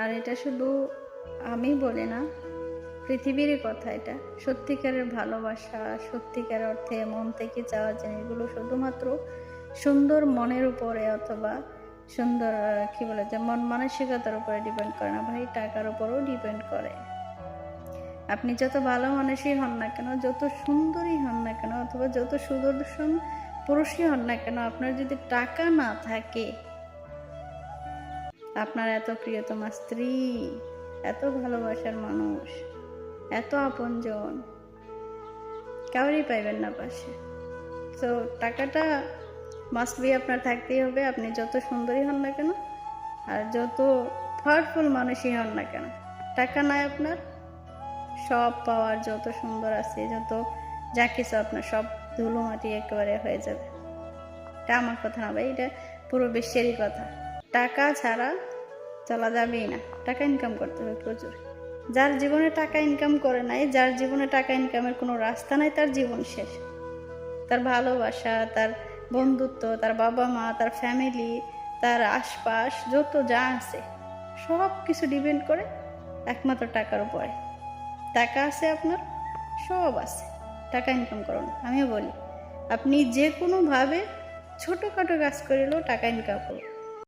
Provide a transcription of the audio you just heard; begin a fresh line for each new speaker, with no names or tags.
আর এটা শুধু আমি বলি না, পৃথিবীরই কথা এটা। সত্যিকারের ভালোবাসা, সত্যিকার অর্থে মন থেকে চাওয়া জিনিসগুলো শুধুমাত্র সুন্দর মনের উপরে অথবা সুন্দর কি বলে, যে মন মানসিকতার উপরে ডিপেন্ড করে না ভাই টাকার উপরেও ডিপেন্ড করে। আপনি যত ভালো মানুষই হন না কেন, যত সুন্দরই হন না কেন, অথবা যত সুদর্শন পুরুষই হন না কেন, আপনার যদি টাকা না থাকে আপনার এত প্রিয়তমা স্ত্রী, এত ভালোবাসার মানুষ, এত আপনজন। কাউরই পাইবেন না পাশে। তো টাকাটা মাস্ট বি আপনার থাকতেই হবে। আপনি যত সুন্দরী হন না কেন, আর যত পাওয়ারফুল মানুষই হন না কেন, টাকা নাই আপনার, সব পাওয়ার যত সুন্দর আছে, যত যা কিছু আপনার, সব ধুলো মাটি একেবারে হয়ে যাবে। এটা আমার কথা না ভাই, এটা পুরো বিশ্বেরই কথা। টাকা ছাড়া চলা যাবেই না। টাকা ইনকাম করতে হবে প্রচুর। যার জীবনে টাকা ইনকাম করে নাই, যার জীবনে টাকা ইনকামের কোনো রাস্তা নাই, তার জীবন শেষ। তার ভালোবাসা, তার বন্ধুত্ব, তার বাবা মা, তার ফ্যামিলি তার আশপাশ, যত যা আছে, সব কিছু ডিপেন্ড করে একমাত্র টাকার উপরে। টাকা আছে আপনার, সব আছে। টাকা ইনকাম করুন। আমিও বলি, আপনি যে কোনোভাবে ছোটোখাটো কাজ করিলেও টাকা ইনকাম করুন।